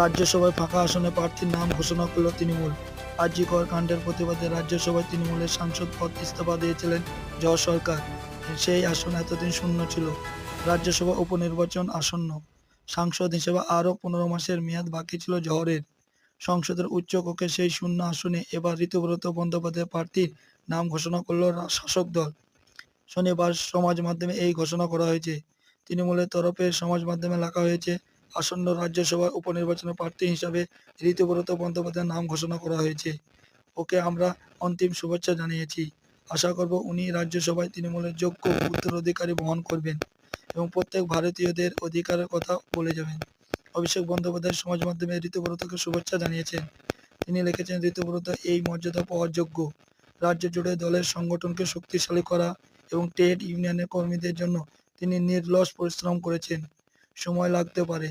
রাজ্যসভায় ফাঁকা আসনে প্রার্থীর নাম ঘোষণা করল তৃণমূল। আর্যিকর কাণ্ডের প্রতিবাদে রাজ্যসভায় তৃণমূলের সাংসদ পদ ইস্তফা দিয়েছিলেন জয় সরকার। সেই আসন এতদিন শূন্য ছিল। রাজ্যসভা উপনির্বাচন আসন্ন। সাংসদ হিসেবে আরও পনেরো মাসের মেয়াদ বাকি ছিল জহরের। সংসদের উচ্চকক্ষে সেই শূন্য আসনে এবার ঋতুব্রত বন্দ্যোপাধ্যায় প্রার্থীর নাম ঘোষণা করল শাসক দল। শনিবার সমাজ মাধ্যমে এই ঘোষণা করা হয়েছে। তৃণমূলের তরফে সমাজ মাধ্যমে লেখা হয়েছে আসন্ন রাজ্যসভা উপনির্বাচনের প্রার্থী হিসাবে ঋতুব্রত বন্দ্যোপাধ্যায়ের নাম ঘোষণা করা হয়েছে। ওকে আমরা অন্তিম শুভেচ্ছা জানিয়েছি। আশা করব উনি রাজ্যসভায় তৃণমূলের যোগ্য উত্তরাধিকারী বহন করবেন এবং প্রত্যেক ভারতীয়দের অধিকারের কথা বলে যাবেন। অভিষেক বন্দ্যোপাধ্যায় সমাজ মাধ্যমে ঋতুব্রতকে শুভেচ্ছা জানিয়েছেন। তিনি লিখেছেন, ঋতুব্রত এই মর্যাদা পাওয়ার যোগ্য। রাজ্য জুড়ে দলের সংগঠনকে শক্তিশালী করা এবং ট্রেড ইউনিয়নের কর্মীদের জন্য তিনি নির্লস পরিশ্রম করেছেন। সময় লাগতে পারে।